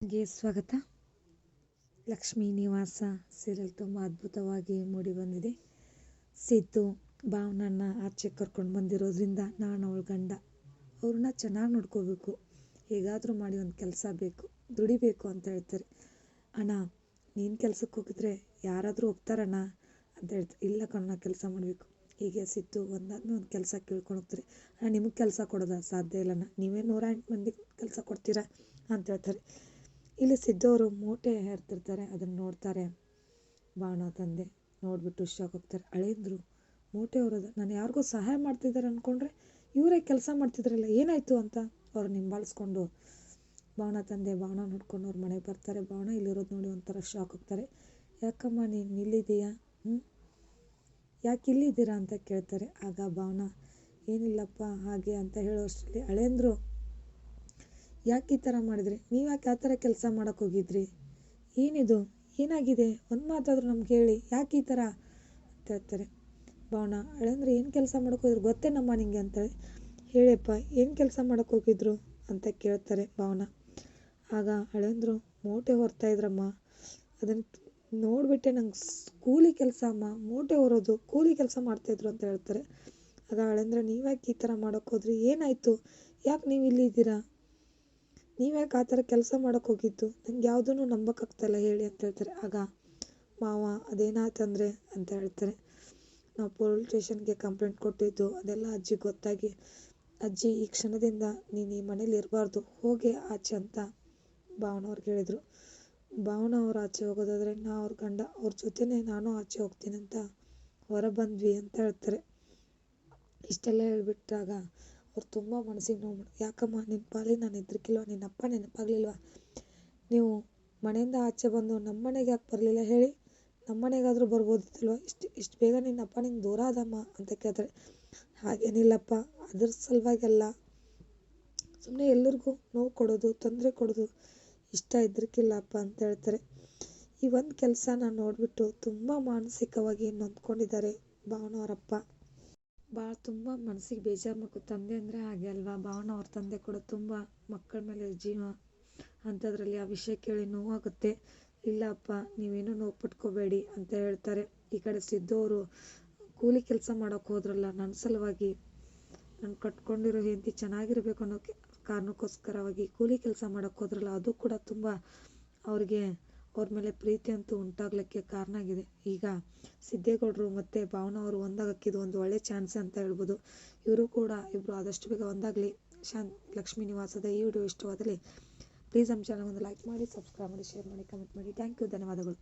ಗೆ ಸ್ವಾಗತ. ಲಕ್ಷ್ಮೀ ನಿವಾಸ ಸೀರಿಯಲ್ ತುಂಬ ಅದ್ಭುತವಾಗಿ ಮೂಡಿಬಂದಿದೆ ಸಿದ್ದು ಭಾವನನ್ನ ಆಚೆ ಕರ್ಕೊಂಡು ಬಂದಿರೋದ್ರಿಂದ ನಾನು ಅವಳ ಗಂಡ. ಅವ್ರನ್ನ ಚೆನ್ನಾಗಿ ನೋಡ್ಕೋಬೇಕು. ಹೇಗಾದರೂ ಮಾಡಿ ಒಂದು ಕೆಲಸ ಬೇಕು, ದುಡಿಬೇಕು ಅಂತ ಹೇಳ್ತಾರೆ. ಅಣ್ಣ, ನೀನು ಕೆಲಸಕ್ಕೆ ಹೋಗಿದ್ರೆ ಯಾರಾದರೂ ಹೋಗ್ತಾರಣ್ಣ? ಅಂತ ಹೇಳ್ತಾರೆ. ಇಲ್ಲ ಕಣ್ಣ ಕೆಲಸ ಮಾಡಬೇಕು. ಹೀಗೆ ಸಿದ್ದು ಒಂದಾದ್ಮೇಲೆ ಒಂದು ಕೆಲಸ ಕೇಳ್ಕೊಂಡು ಹೋಗ್ತಾರೆ. ಅಣ್ಣ, ನಿಮಗೆ ಕೆಲಸ ಕೊಡೋದಾ? ಸಾಧ್ಯ ಇಲ್ಲಣ್ಣ ನೀವೇ ನೂರ ಎಂಟು ಮಂದಿಗೆ ಕೆಲಸ ಕೊಡ್ತೀರಾ? ಅಂತ ಹೇಳ್ತಾರೆ. ಇಲ್ಲಿ ಸಿದ್ದವರು ಮೂಟೆ ಹೇರ್ತಿರ್ತಾರೆ ಅದನ್ನು ನೋಡ್ತಾರೆ. ಬಾಣ ತಂದೆ ನೋಡಿಬಿಟ್ಟು ಶಾಕ್ ಹೋಗ್ತಾರೆ ಅಳೇಂದ್ರು ಮೂಟೆ ಹೊರೋದು ನಾನು ಯಾರಿಗೂ ಸಹಾಯ ಮಾಡ್ತಿದ್ದಾರೆ ಅಂದ್ಕೊಂಡ್ರೆ ಇವರೇ ಕೆಲಸ ಮಾಡ್ತಿದ್ರಲ್ಲ, ಏನಾಯಿತು ಅಂತ? ಅವ್ರು ನಿಂಬಾಳಿಸ್ಕೊಂಡು ಬಾಣ ತಂದೆ, ಬಾಣ ನೋಡ್ಕೊಂಡು ಅವ್ರ ಮನೆಗೆ ಬರ್ತಾರೆ. ಬಾಣ ಇಲ್ಲಿರೋದು ನೋಡಿ ಒಂಥರ ಶಾಕ್ ಹೋಗ್ತಾರೆ ಯಾಕಮ್ಮ, ನೀನು ಇಲ್ಲಿದೆಯಾ ಹ್ಞೂ ಯಾಕೆ ಇಲ್ಲಿದ್ದೀರಾ? ಅಂತ ಕೇಳ್ತಾರೆ. ಆಗ ಬಾಣ, ಏನಿಲ್ಲಪ್ಪ, ಹಾಗೆ ಅಂತ ಹೇಳೋಷ್ಟರಲ್ಲಿ ಅಳೇಂದ್ರು ಯಾಕೆ ಈ ಥರ ಮಾಡಿದ್ರಿ? ನೀವು ಯಾಕೆ ಆ ಥರ ಕೆಲಸ ಮಾಡೋಕೆ ಹೋಗಿದ್ರಿ? ಏನಿದು? ಏನಾಗಿದೆ? ಒಂದು ಮಾತಾದರೂ ನಮ್ಗೆ ಹೇಳಿ. ಯಾಕೆ ಈ ಥರ? ಅಂತ ಹೇಳ್ತಾರೆ. ಭಾವನ, ಅಳೇಂದ್ರ ಏನು ಕೆಲಸ ಮಾಡೋಕೆ ಹೋದ್ರು? ಗೊತ್ತೇನಮ್ಮ ನಿಂಗೆ ಅಂತೇಳಿ ಹೇಳಪ್ಪ, ಏನು ಕೆಲಸ ಮಾಡೋಕೆ ಹೋಗಿದ್ರು? ಅಂತ ಕೇಳ್ತಾರೆ ಭಾವನ. ಆಗ ಅಳಂದ್ರು, ಮೂಟೆ ಹೊರ್ತಾ ಇದ್ರಮ್ಮ. ಅದನ್ನು ನೋಡಿಬಿಟ್ಟೆ ನಂಗೆ ಕೂಲಿ ಕೆಲಸ ಅಮ್ಮ. ಮೂಟೆ ಹೊರೋದು, ಕೂಲಿ ಕೆಲಸ ಮಾಡ್ತಾಯಿದ್ರು ಅಂತ ಹೇಳ್ತಾರೆ. ಆಗ ಅಳಂದ್ರೆ, ನೀವ್ಯಾಕೆ ಈ ಥರ ಮಾಡೋಕೆ ಹೋದ್ರಿ? ಏನಾಯಿತು? ಯಾಕೆ ನೀವು ಇಲ್ಲಿದ್ದೀರಾ ನೀವ್ಯಾಕೆ ಆ ಥರ ಕೆಲಸ ಮಾಡೋಕೆ ಹೋಗಿದ್ದು? ನಂಗೆ ಯಾವುದೂ ನಂಬಕ್ಕಾಗ್ತಾಯಿಲ್ಲ ಹೇಳಿ ಅಂತ ಹೇಳ್ತಾರೆ. ಆಗ ಮಾವ ಅದೇನಾಯ್ತಂದ್ರೆ ಅಂತ ಹೇಳ್ತಾರೆ. ನಾವು ಪೊಲೀಸ್ ಸ್ಟೇಷನ್ಗೆ ಕಂಪ್ಲೇಂಟ್ ಕೊಟ್ಟಿದ್ದು, ಅದೆಲ್ಲ ಅಜ್ಜಿ ಗೊತ್ತಾಗಿ, ಅಜ್ಜಿ, ಈ ಕ್ಷಣದಿಂದ ನೀನು ಈ ಮನೇಲಿ ಇರಬಾರ್ದು, ಹೋಗಿ ಆಚೆ ಅಂತ ಭಾವನವ್ರಿಗೆ ಹೇಳಿದರು. ಭಾವನ ಅವ್ರು ಆಚೆ ಹೋಗೋದಾದರೆ, ನಾ ಅವ್ರ ಗಂಡ, ಅವ್ರ ಜೊತೆನೇ ನಾನು ಆಚೆ ಹೋಗ್ತೀನಿ ಅಂತ ಹೊರ ಬಂದ್ವಿ ಅಂತ ಹೇಳ್ತಾರೆ. ಇಷ್ಟೆಲ್ಲ ಹೇಳ್ಬಿಟ್ಟಾಗ ಅವ್ರು ತುಂಬ ಮನ್ಸಿಗೆ ನೋವು ಯಾಕಮ್ಮ ನಿನ್ನ ಪಾಲಿಗೆ ನಾನು ಹೆದ್ರಿಕಿಲ್ವ? ನಿನ್ನ ಅಪ್ಪ ನೆನಪಾಗ್ಲಿಲ್ವ? ನೀವು ಮನೆಯಿಂದ ಆಚೆ ಬಂದು ನಮ್ಮ ಮನೆಗೆ ಯಾಕೆ ಬರಲಿಲ್ಲ ಹೇಳಿ? ನಮ್ಮ ಮನೆಗಾದರೂ ಬರ್ಬೋದಿತ್ತಲ್ವ? ಇಷ್ಟು ಇಷ್ಟು ಬೇಗ ನಿನ್ನ ಅಪ್ಪ ನಿಂಗೆ ದೂರ ಆದಮ್ಮ ಅಂತ ಕೇಳ್ತಾರೆ ಹಾಗೇನಿಲ್ಲಪ್ಪ, ಅದ್ರ ಸಲುವಾಗೆಲ್ಲ ಸುಮ್ಮನೆ ಎಲ್ಲರಿಗೂ ನೋವು ಕೊಡೋದು, ತೊಂದರೆ ಕೊಡೋದು, ಇಷ್ಟ ಹೆದ್ರಿಕಿಲ್ಲಪ್ಪ ಅಂತ ಹೇಳ್ತಾರೆ. ಈ ಒಂದು ಕೆಲಸ ನಾನು ನೋಡಿಬಿಟ್ಟು ತುಂಬ ಮಾನಸಿಕವಾಗಿ ನೊಂದ್ಕೊಂಡಿದ್ದಾರೆ ಭಾವನವರಪ್ಪ ಭಾಳ ತುಂಬ ಮನಸ್ಸಿಗೆ ಬೇಜಾರು ಮಕ್ಕಳು ತಂದೆ ಅಂದರೆ ಹಾಗೆ ಅಲ್ವಾ? ಭಾವನ ಅವ್ರ ತಂದೆ ಕೂಡ ತುಂಬ ಮಕ್ಕಳ ಮೇಲೆ ಜೀವ ಅಂಥದ್ರಲ್ಲಿ ಆ ವಿಷಯ ಕೇಳಿ ನೋವಾಗುತ್ತೆ. ಇಲ್ಲಪ್ಪ, ನೀವೇನು ನೋವು ಪಟ್ಕೋಬೇಡಿ ಅಂತ ಹೇಳ್ತಾರೆ. ಈ ಕಡೆ ಸಿದ್ದು ಅವರು ಕೂಲಿ ಕೆಲಸ ಮಾಡೋಕೆ ಹೋದ್ರಲ್ಲ ನನ್ನ ಸಲುವಾಗಿ ನಾನು ಕಟ್ಕೊಂಡಿರೋ ಹೆಂಡತಿ ಚೆನ್ನಾಗಿರ್ಬೇಕು ಅನ್ನೋ ಕಾರಣಕ್ಕೋಸ್ಕರವಾಗಿ ಕೂಲಿ ಕೆಲಸ ಮಾಡೋಕ್ಕೆ ಹೋದ್ರಲ್ಲ, ಅದು ಕೂಡ ತುಂಬ ಅವ್ರಿಗೆ ಅವ್ರ ಮೇಲೆ ಪ್ರೀತಿ ಅಂತೂ ಉಂಟಾಗ್ಲಿಕ್ಕೆ ಕಾರಣ ಆಗಿದೆ. ಈಗ ಸಿದ್ದೇಗೌಡರು ಮತ್ತು ಭಾವನ ಅವರು ಒಂದಾಗಕ್ಕೆ ಇದು ಒಂದು ಒಳ್ಳೆ ಚಾನ್ಸ್ ಅಂತ ಹೇಳ್ಬೋದು. ಇವರು ಕೂಡ ಇಬ್ಬರು ಆದಷ್ಟು ಬೇಗ ಒಂದಾಗಲಿ. ಶಾಂತ್ ಲಕ್ಷ್ಮೀ ನಿವಾಸದ ಈ ವಿಡಿಯೋ ಇಷ್ಟವಾದಲ್ಲಿ ಪ್ಲೀಸ್ ನಮ್ಮ ಚಾನಲ್ ಒಂದು ಲೈಕ್ ಮಾಡಿ ಸಬ್ಸ್ಕ್ರೈಬ್ ಮಾಡಿ ಶೇರ್ ಮಾಡಿ ಕಮೆಂಟ್ ಮಾಡಿ. ಥ್ಯಾಂಕ್ ಯು ಧನ್ಯವಾದಗಳು.